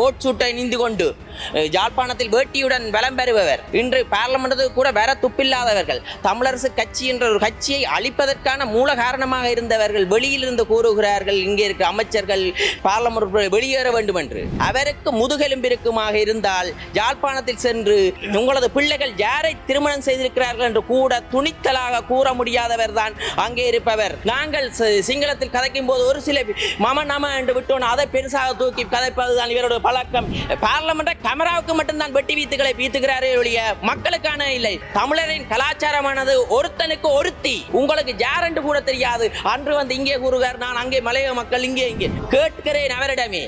Code சூட்டை நீந்து கொண்டு அஹ், யாழ்ப்பாணத்தில் வேட்டியுடன் பலம் பெறுபவர் இன்று பார்லமெண்டத்துக்கு கூட வர துப்பில்லாதவர்கள். தமிழரசு கட்சி என்ற ஒரு கட்சியை அழிப்பதற்கான மூல காரணமாக இருந்தவர்கள் வெளியில் இருந்து கூறுகிறார்கள் இங்கே இருக்க அமைச்சர்கள் பார்லமெண்ட் வெளியேற வேண்டும் என்று அவருக்கு முதுகெலும்பிருக்குமாக இருந்தால் யாழ்ப்பாணத்தில் சென்று உங்களது பிள்ளைகள் யாரை திருமணம் செய்திருக்கிறார்கள் என்று கூட துணித்தலாக கூற முடியாதவர் தான் அங்கே இருப்பவர். நாங்கள் சிங்களத்தில் கதைக்கும் போது ஒரு சில மம நம என்று விட்டோம் அதை பெருசாக தூக்கி கதைப்பதுதான் இவருடைய பழக்கம். பார்லமெண்ட கேமராவுக்கு மட்டும்தான் வெட்டி வீத்துக்களை வீத்துகிறாரே ஒழிய மக்களுக்கான இல்லை. தமிழரின் கலாச்சாரமானது ஒருத்தனுக்கு ஒருத்தி. உங்களுக்கு ஜாரண்டு கூட தெரியாது. அன்று வந்து இங்கே கூறுகிறார் நான் அங்கே மலைய மக்கள் இங்கே இங்கே. கேட்கிறேன் அவரிடமே.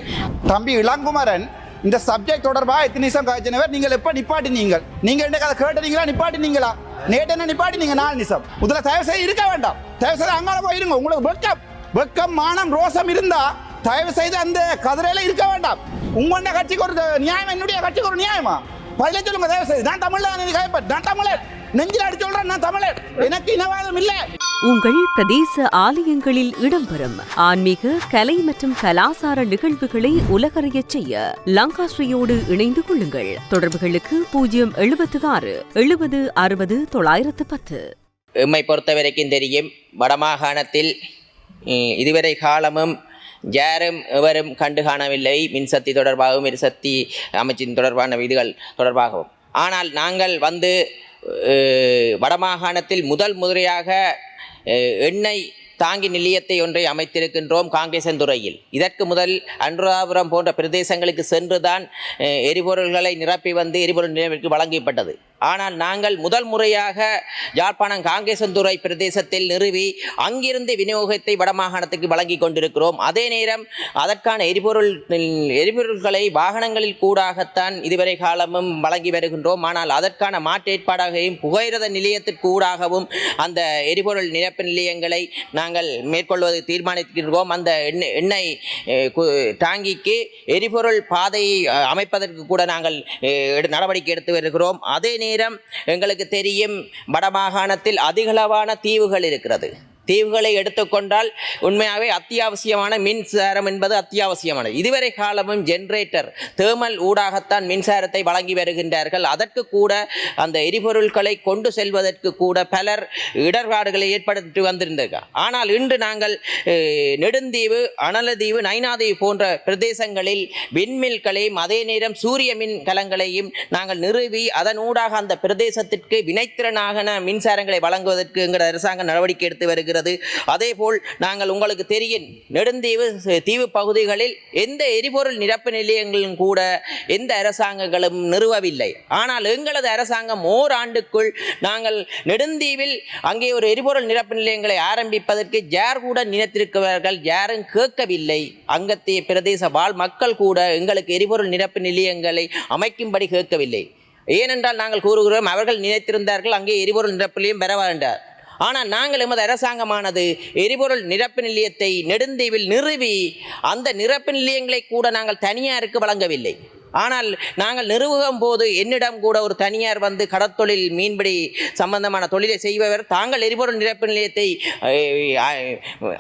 தம்பி இளங்குமரன் இந்த சப்ஜெக்ட் தொடர்பாக எத்தனை நிமிஷம் காய்ச்சினவர் நீங்கள் எப்போ நிப்பாட்டினீங்க நீங்கள் என்ன கதை கேட்டுறீங்களா நிப்பாட்டினீங்களா? நேற்று என்ன நிப்பாட்டினீங்க? நாலு நிமிஷம். முதல்ல தயவு செய்து இருக்க வேண்டாம். தயவு செய்து அங்கால போயிருங்க உங்களுக்கு வெக்கம் வெக்கம் மானம் ரோசம் இருந்தா தயவு செய்து அந்த கதிரையில இருக்க வேண்டாம். உங்களோட கட்சிக்கு ஒரு நியாயம் என்னுடைய கட்சிக்கு ஒரு நியாயமா? பதில சொல்லுங்க தயவு செய்து நான் தமிழ்ல நான் தமிழர். நெஞ்சில் அடிச்சு சொல்றேன் நான் தமிழர். எனக்கு இனவாதம் இல்லை. உங்கள் பிரதேச ஆலயங்களில் இடம்பெறும் ஆன்மீக கலை மற்றும் கலாசார நிகழ்வுகளை உலகறியச் செய்ய லங்காஸ்ரீயோடு இணைந்து கொள்ளுங்கள். தொடர்புகளுக்கு பூஜ்ஜியம் எழுபத்து ஆறு எழுபது அறுபது தொள்ளாயிரத்து பத்து. எம்மை பொறுத்த வரைக்கும் தெரியும் வடமாகாணத்தில் இதுவரை காலமும் யாரும் எவரும் கண்டு காணவில்லை. மின்சக்தி தொடர்பாகவும் எரிசக்தி அமைச்சின் தொடர்பான விதிகள் தொடர்பாகவும். ஆனால் நாங்கள் வந்து வடமாகாணத்தில் முதல் முறையாக எண்ணெய் தாங்கி நிலையத்தை ஒன்றை அமைத்திருக்கின்றோம் காங்கேசன் துறையில். இதற்கு முதல் அனுராபுரம் போன்ற பிரதேசங்களுக்கு சென்றுதான் எரிபொருள்களை நிரப்பி வந்து எரிபொருள் நிலையத்திற்கு வழங்கப்பட்டது. ஆனால் நாங்கள் முதல் முறையாக யாழ்ப்பாணம் காங்கேசன்துறை பிரதேசத்தில் நிறுவி அங்கிருந்து விநியோகத்தை வடமாகாணத்துக்கு வழங்கி கொண்டிருக்கிறோம். அதே நேரம் அதற்கான எரிபொருள் எரிபொருள்களை வாகனங்களில் கூடாகத்தான் இதுவரை காலமும் வழங்கி வருகின்றோம். ஆனால் அதற்கான மாற்றேற்பாடாகவும் புகையிரத நிலையத்திற்கூடாகவும் அந்த எரிபொருள் நிரப்பு நிலையங்களை நாங்கள் மேற்கொள்வது தீர்மானிக்கின்றோம். அந்த எண்ணெய் எண்ணெய் தாங்கிக்கு டாங்கிக்கு எரிபொருள் பாதையை அமைப்பதற்கு கூட நாங்கள் எடு- நடவடிக்கை எடுத்து வருகிறோம். அதே நேரம் நேரம் எங்களுக்கு தெரியும். வடமாகாணத்தில் அதிகளவான தீவுகள் இருக்கிறது. தீவுகளை எடுத்துக்கொண்டால் உண்மையாகவே அத்தியாவசியமான மின்சாரம் என்பது அத்தியாவசியமானது. இதுவரை காலமும் ஜென்ரேட்டர் தேர்மல் ஊடாகத்தான் மின்சாரத்தை வழங்கி வருகின்றார்கள். அதற்கு கூட அந்த எரிபொருட்களை கொண்டு செல்வதற்கு கூட பலர் இடர்பாடுகளை ஏற்படுத்தி வந்திருந்தார்கள். ஆனால் இன்று நாங்கள் நெடுந்தீவு அனலதீவு நைனாதீவு போன்ற பிரதேசங்களில் விண்மில்களையும் அதே நேரம் சூரிய மின் கலங்களையும் நாங்கள் நிறுவி அதன் ஊடாக அந்த பிரதேசத்திற்கு வினைத்திறனாக மின்சாரங்களை வழங்குவதற்கு எங்கள் அரசாங்கம் நடவடிக்கை எடுத்து வருகிறது. அதேபோல் நாங்கள் உங்களுக்கு தெரியும் நெடுந்தீவு தீவு பகுதிகளில் எந்த எரிபொருள் நிரப்பு நிலையங்களும் கூட எந்த அரசாங்கங்களும் நிறுவவில்லை. ஆனால் எங்களது அரசாங்கம் ஓராண்டுக்குள் நாங்கள் நெடுந்தீவில் அங்கே ஒரு எரிபொருள் நிரப்பு நிலையங்களை ஆரம்பிப்பதற்கு யார் கூட நினைத்திருக்கிறார்கள் யாரும் கேட்கவில்லை. அங்கத்திய பிரதேச வாழ் மக்கள் கூட எங்களுக்கு எரிபொருள் நிரப்பு நிலையங்களை அமைக்கும்படி கேட்கவில்லை. ஏனென்றால் நாங்கள் கூறுகிறோம் அவர்கள் நினைத்திருந்தார்கள் அங்கே எரிபொருள் நிரப்பிலையும் பெற வேண்டார் ஆனால் நாங்கள் எமது அரசாங்கமானது எரிபொருள் நிரப்பு நிலையத்தை நெடுந்தீவில் நிறுவி அந்த நிரப்பு நிலையங்களை கூட நாங்கள் தனியாருக்கு வழங்கவில்லை. ஆனால் நாங்கள் நிறுவுகும் போது என்னிடம் கூட ஒரு தனியார் வந்து கடற்தொழில் மீன்பிடி சம்பந்தமான தொழிலை செய்பவர் தாங்கள் எரிபொருள் நிரப்பு நிலையத்தை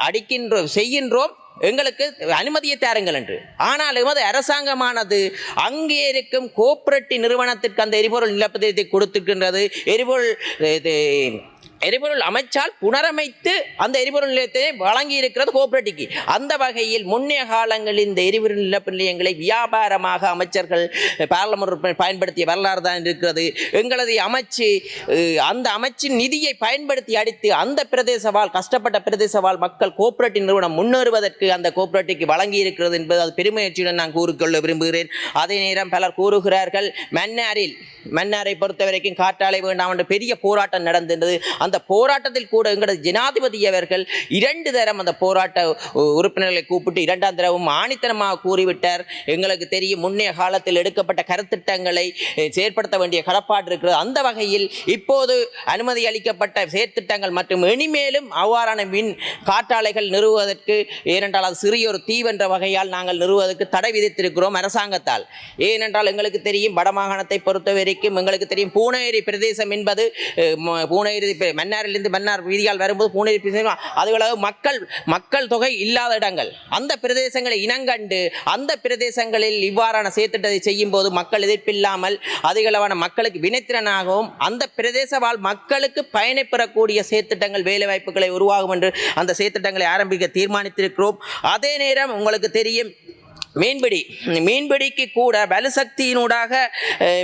அடிக்கின்றோம் செய்கின்றோம். எங்களுக்கு அனுமதியை தாருங்கள் என்று. ஆனால் எமது அரசாங்கமானது அங்கே இருக்கும் கோஆபரேட்டிவ் நிறுவனத்திற்கு அந்த எரிபொருள் நிலப்பதியத்தை கொடுத்திருக்கின்றது. எரிபொருள் இது, எரிபொருள் அமைச்சால் புனரமைத்து அந்த எரிபொருள் நிலையத்தை வழங்கி இருக்கிறது கோஆபரேட்டிவ்க்கு. அந்த வகையில் முன்னைய காலங்களில் இந்த எரிபொருள் நிலப்பு நிலையங்களை வியாபாரமாக அமைச்சர்கள் பாராளுமன்ற பயன்படுத்திய வரலாறு தான் இருக்கிறது. எங்களது அமைச்சு அந்த அமைச்சின் நிதியை பயன்படுத்தி அடித்து அந்த பிரதேசவால் கஷ்டப்பட்ட பிரதேசவால் மக்கள் கோஆபரேட்டிவ் நிறுவனம் முன்னேறுவதற்கு அந்த கோஆபரேட்டிவ்க்கு வழங்கி இருக்கிறது என்பது அது பெருமையற்றியுடன் நான் கூறிக்கொள்ள விரும்புகிறேன். அதே நேரம் பலர் கூறுகிறார்கள் மன்னாரில் மன்னாரை பொறுத்த வரைக்கும் காற்றாலை வேண்டாம் என்று பெரிய போராட்டம் நடந்திருந்தது அந்த அந்த போராட்டத்தில் கூட எங்களது ஜனாதிபதி அவர்கள் இரண்டு தரம் அந்த போராட்ட உறுப்பினர்களை கூப்பிட்டு இரண்டாம் தரவும் ஆணித்தனமாக கூறிவிட்டார். எங்களுக்கு தெரியும் முன்னைய காலத்தில் எடுக்கப்பட்ட கருத்திட்டங்களை செயற்படுத்த வேண்டிய கடப்பாடு இருக்கிறது. அந்த வகையில் இப்போது அனுமதி அளிக்கப்பட்ட செயற்திட்டங்கள் மற்றும் இனிமேலும் அவ்வாறான மின் காற்றாலைகள் நிறுவுவதற்கு ஏனென்றால் அது சிறிய ஒரு தீவென்ற வகையால் நாங்கள் நிறுவுவதற்கு தடை விதித்திருக்கிறோம் அரசாங்கத்தால். ஏனென்றால் எங்களுக்கு தெரியும் வடமாகாணத்தை பொறுத்த வரைக்கும் எங்களுக்கு தெரியும் பூனேரி பிரதேசம் என்பது பூனேரி மன்னாரிலிருந்து மன்னார் வீதியால் வரும்போது பூனை பிரதேசம் அதுகளவு மக்கள் மக்கள் தொகை இல்லாத இடங்கள். அந்த பிரதேசங்களை இனங்கண்டு அந்த பிரதேசங்களில் இவ்வாறான செயற்திட்டத்தை செய்யும் போது மக்கள் எதிர்ப்பில்லாமல் அதிகளவான மக்களுக்கு வினைத்திறனாகவும் அந்த பிரதேச வாழ் மக்களுக்கு பயனை பெறக்கூடிய செயற்திட்டங்கள் வேலைவாய்ப்புகளை உருவாகும் என்று அந்த செயற்திட்டங்களை ஆரம்பிக்க தீர்மானித்திருக்கிறோம். அதே நேரம் உங்களுக்கு தெரியும் மீன்பிடி மீன்பிடிக்கு கூட வலுசக்தியினூடாக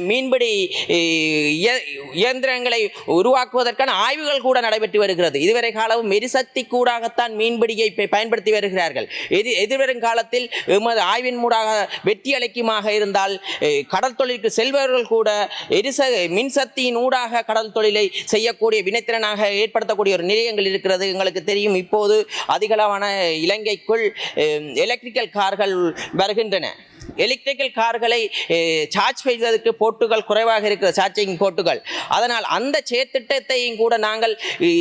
மீன்பிடி இய- இயந்திரங்களை உருவாக்குவதற்கான ஆய்வுகள் கூட நடைபெற்று வருகிறது. இதுவரை காலமும் எரிசக்தி கூடாகத்தான் மீன்பிடியை பயன்படுத்தி வருகிறார்கள். எதி எதிர்வரும் காலத்தில் எமது ஆய்வின் மூடாக வெற்றி அளிக்குமாக இருந்தால் கடல் தொழிலுக்கு செல்பவர்கள் கூட எரிச மின்சக்தியின் ஊடாக கடல் தொழிலை செய்யக்கூடிய வினைத்திறனாக ஏற்படுத்தக்கூடிய ஒரு நிலையங்கள் இருக்கிறது. எங்களுக்கு தெரியும் இப்போது அதிகளவான இலங்கைக்குள் எலக்ட்ரிக்கல் கார்கள் வருகின்றன. எலக்ட்ரிக்கல் கார்களை சார்ஜ் செய்வதற்கு போட்டுகள் குறைவாக இருக்கிற சார்ஜிங் போட்டுகள் அதனால் அந்த செயற்திட்டத்தையும் கூட நாங்கள்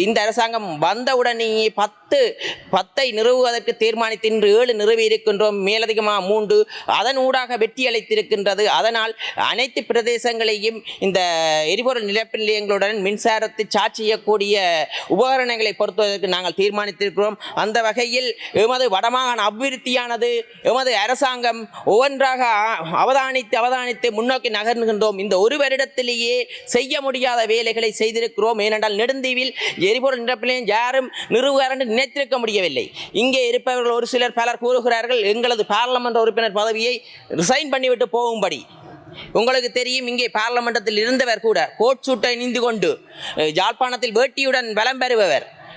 இந்த அரசாங்கம் வந்தவுடனேயே பத்து பத்து பத்தை நிறுவுவதற்கு தீர்மானித்து இன்று ஏழு நிறுவி இருக்கின்றோம். மேலதிகமாக மூன்று அதன் ஊடாக வெற்றி அளித்திருக்கின்றது அதனால் அனைத்து பிரதேசங்களையும் இந்த எரிபொருள் நிலப்பு நிலையங்களுடன் மின்சாரத்தை சார்ஜ் செய்யக்கூடிய உபகரணங்களை பொறுத்துவதற்கு நாங்கள் தீர்மானித்திருக்கிறோம். அந்த வகையில் எமது வடமாகாண அபிவிருத்தியானது எமது அரசாங்கம் ஒவ்வொன்றாக அவதானித்து அவதானித்து முன்னோக்கி நகர்கின்றோம். இந்த ஒரு வருடத்திலேயே செய்ய முடியாத வேலைகளை செய்திருக்கிறோம். ஏனென்றால் நெடுந்தீவில் எரிபொருள் நிரப்பிலையும் யாரும் நிறுவ நினைத்திருக்க முடியவில்லை. இங்கே இருப்பவர்கள் ஒரு சிலர் பலர் கூறுகிறார்கள் எங்களது பாராளுமன்ற உறுப்பினர் பதவியை ரிசைன் பண்ணிவிட்டு போகும்படி. உங்களுக்கு தெரியும் இங்கே பாராளுமன்றத்தில் இருந்தவர் கூட கோட் சூட்டை அணிந்து கொண்டு அஹ், யாழ்ப்பாணத்தில் வேட்டியுடன் வலம் பெறுபவர்.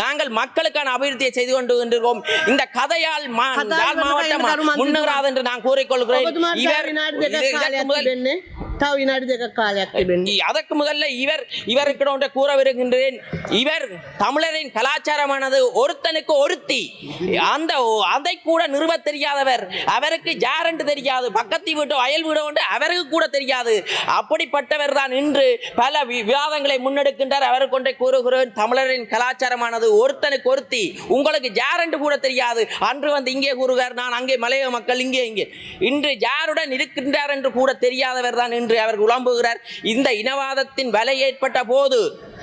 நாங்கள் மக்களுக்கான அபிவிருத்தியை செய்து கொண்டு கொண்டிருக்கோம் இந்த கதையால் மாவட்டம் முன்னேறாது என்று நான் கூறிக்கொள்கிறேன். විනාඩි இது- දෙකක් இதற்கு කාලයක් முதல் තිබෙන්නේ. තව විනාඩි දෙකක් කාලයක් තිබෙන්නේ. இ- அதற்கு முதல்ல இவர் இவருக்கு ஒன்றை கூற விரும்புகின்றேன் இவர் தமிழரின் கலாச்சாரமானது ஒருத்தனுக்கு ஒருத்தி அந்த ஒ- அதை கூட நிறுவ தெரியாதவர் அவருக்கு யார் என்று தெரியாது பக்கத்து வீட்டோ அயல் வீடோ என்று அவருக்கு கூட தெரியாது அப்படிப்பட்டவர் தான் இன்று பல வி- விவாதங்களை முன்னெடுக்கின்றார் அவருக்கு ஒன்றை கூறுகிறேன் தமிழரின் கலாச்சாரமானது ஒருத்தனுக்கு ஒருத்தி உங்களுக்கு யார் என்று கூட தெரியாது அன்று வந்து இங்கே கூறுகிறார் நான் அங்கே மலைய மக்கள் இங்கே இங்கே இன்று யாருடன் இருக்கின்றார் என்று கூட தெரியாதவர் தான் இன்று அவர் உழம்புகிறார் இந்த இனவாதத்தின் வலை ஏற்பட்ட போது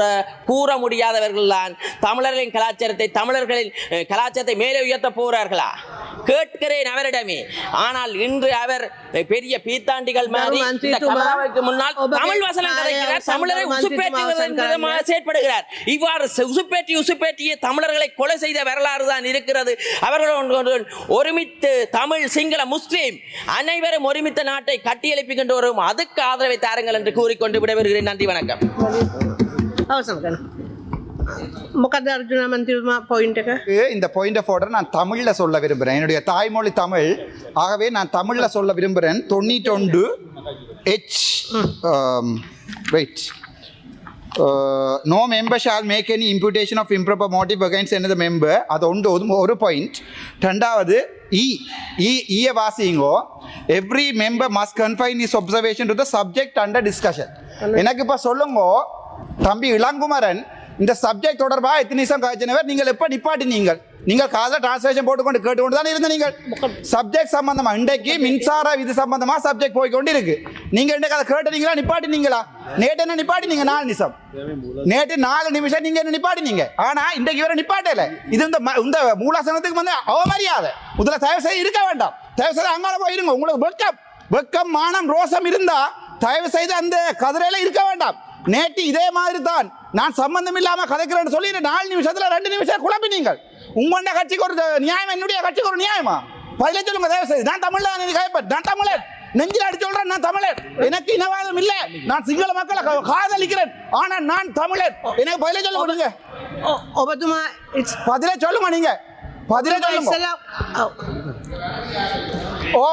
கூட கூற முடியாதவர்கள் தான் தமிழர்களின் கலாச்சாரத்தை தமிழர்களின் கலாச்சாரத்தை மேலே உயர்த்த போகிறார்களா? கேட்கிறேன் அவரிடமே. ஆனால் இன்று அவர் பெரிய பீத்தாண்டிகள் முன்னால் தமிழ் வசனம் கதைக்கிறார். தமிழரை உசுப்பேற்றுவதன் செயற்படுகிறார். இவ்வாறு உசுப்பேற்றி உசுப்பேற்றிய தமிழர்களை கொலை செய்த வரலாறு தான் இருக்கிறது. அவர்கள் ஒருமித்து தமிழ் சிங்கள முஸ்லீம் அனைவரும் ஒருமித்த நாட்டை கட்டியெழுப்பிக் கொண்டு வரும் அதுக்கு ஆதரவை தாருங்கள் என்று கூறிக்கொண்டு விடைபெறுகிறேன். நன்றி வணக்கம். අවසන් කරන්න. මොකද අර්ජුන මන්තිතුමා පොයින්ට එක இந்த பாயிண்ட் ஆஃப் ஆர்டர் நான் தமிழில் சொல்ல விரும்புகிறேன் என்னுடைய தாய்மொழி தமிழ் ஆகவே நான் தமிழில் சொல்ல விரும்புகிறேன் தொண்ணூற்றொண்டு H wait no member shall make any imputation of improper motive against எனது மெம்பர் அது ஒன்று ஒரு ஒரு பாயிண்ட் ரெண்டாவது இ இ ஈய வாசிங்கோ every member must confine his observation to the subject under discussion எனக்கு இப்போ சொல்லுங்க தம்பி இளங்குமரன் இந்த சப்ஜெக்ட் தொடர்பாக எத்தனை நிமிஷம் காய்ச்சினவர் நீங்கள் எப்போ நிப்பாட்டினீங்கள் நீங்கள்? காதில் டிரான்ஸ்லேஷன் போட்டுக்கொண்டு கேட்டுக்கொண்டு தான் இருந்த நீங்கள் சப்ஜெக்ட் சம்பந்தமா? இன்றைக்கு மின்சார இது சம்பந்தமா சப்ஜெக்ட் போய்க்கொண்டு இருக்கு நீங்க இன்றைக்கு அதை கேட்டுனீங்களா? நிப்பாட்டினீங்களா? நேற்று என்ன நிப்பாட்டினீங்க? நாலு நிமிஷம். நேற்று நாலு நிமிஷம் நீங்க என்ன நிப்பாட்டினீங்க? ஆனா இன்றைக்கு வேற நிப்பாட்டல. இது இந்த ம- இந்த மூலாசனத்துக்கு வந்து அவமரியாதை. முதல்ல தயவு செய்து இருக்க வேண்டாம். தயவு செய்து அங்கால போய் இருங்க உங்களுக்கு வெக்கம் வெக்கம் மானம் ரோசம் இருந்தா தயவு செய்து அந்த கதிரையில இருக்க வேண்டாம். நேற்று இதே மாதிரி தான் நான் சம்பந்தம் இல்லாம கதைக்கிறேன்னு சொல்லி நாலு நிமிஷத்தில் ரெண்டு நிமிஷம் நீங்கள் உங்களோட கட்சிக்கு ஒரு நியாயம் என்னுடைய கட்சிக்கு ஒரு நியாயமா? பதிலே சொல்லுங்க தயவு செய்து. நான் தமிழ்ல கைப்பற்ற நான் தமிழர் நெஞ்சில் அடிச்சு சொல்றேன் நான் தமிழர் எனக்கு இனவாதம் இல்ல. நான் சிங்கள மக்களை காதலிக்கிறேன். ஆனா நான் தமிழர் எனக்கு பதிலே சொல்ல கொடுங்க ஒபத்துமா இட்ஸ் பதிலே சொல்லுங்க நீங்க. பதிலே சொல்லுங்க. ஓ.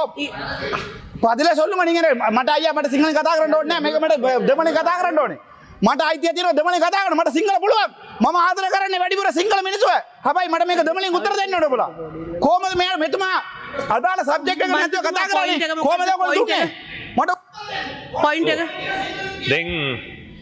இப்போ அதில் சொல்லுங்க நீங்கள் மட்ட ஐயா மட்ட சிங்களம் கதா கரண்ட் ஓடனே மேக மட்ட தெமனி கதா கரண்ட் ஓடனே මට අයිතිතින දෙමන කතාගන මට සිංහල පුළුවන්. ම ආදර කරන්න වැඩිපුර සිංහල මිනිසුව. හබයි මට මේක දෙමලින් උත්තර දෙන්නට පුල කෝමද මෙ මෙතුමා අදාල සබ්ජෙක්් නැතිව කතා කරන්නේ? කෝමද මට පොයින්ට දෙන්